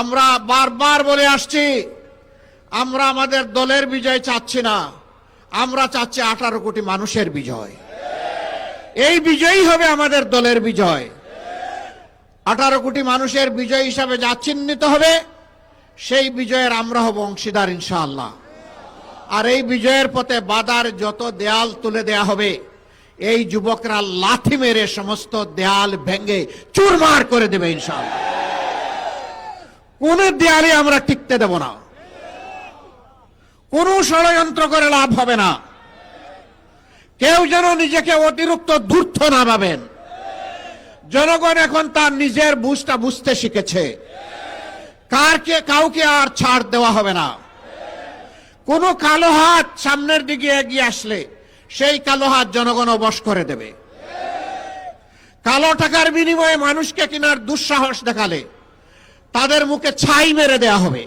আমরা বারবার বলে আসছি, আমরা আমাদের দলের বিজয় চাচ্ছি না, আমরা চাচ্ছি আঠারো কোটি মানুষের বিজয়। এই বিজয়ই হবে আমাদের দলের বিজয়। আঠারো কোটি মানুষের বিজয় হিসাবে যা চিহ্নিত হবে, সেই বিজয়ের আমরা হব অংশীদার ইনশাআল্লাহ। আর এই বিজয়ের পথে বাদার যত দেয়াল তুলে দেয়া হবে, এই যুবকরা লাথি মেরে সমস্ত দেয়াল ভেঙে চুরমার করে দেবে ইনশাআল্লাহ। কোন দেয়ালে আমরা টিকতে দেব না। কোন ষড়যন্ত্র করে লাভ হবে না। কেউ যেন নিজেকে অতিরিক্ত ধূর্ত না ভাবেন। জনগণ এখন তার নিজের বুঝটা বুঝতে শিখেছে। কারকে, কাউকে আর ছাড় দেওয়া হবে না। কোনো কালো হাত সামনের দিকে এগিয়ে আসলে সেই কালো হাত জনগণ অবশ করে দেবে। কালো টাকার বিনিময়ে মানুষকে কেনার দুঃসাহস দেখালে তাদের মুখে ছাই মেরে দেয়া হবে।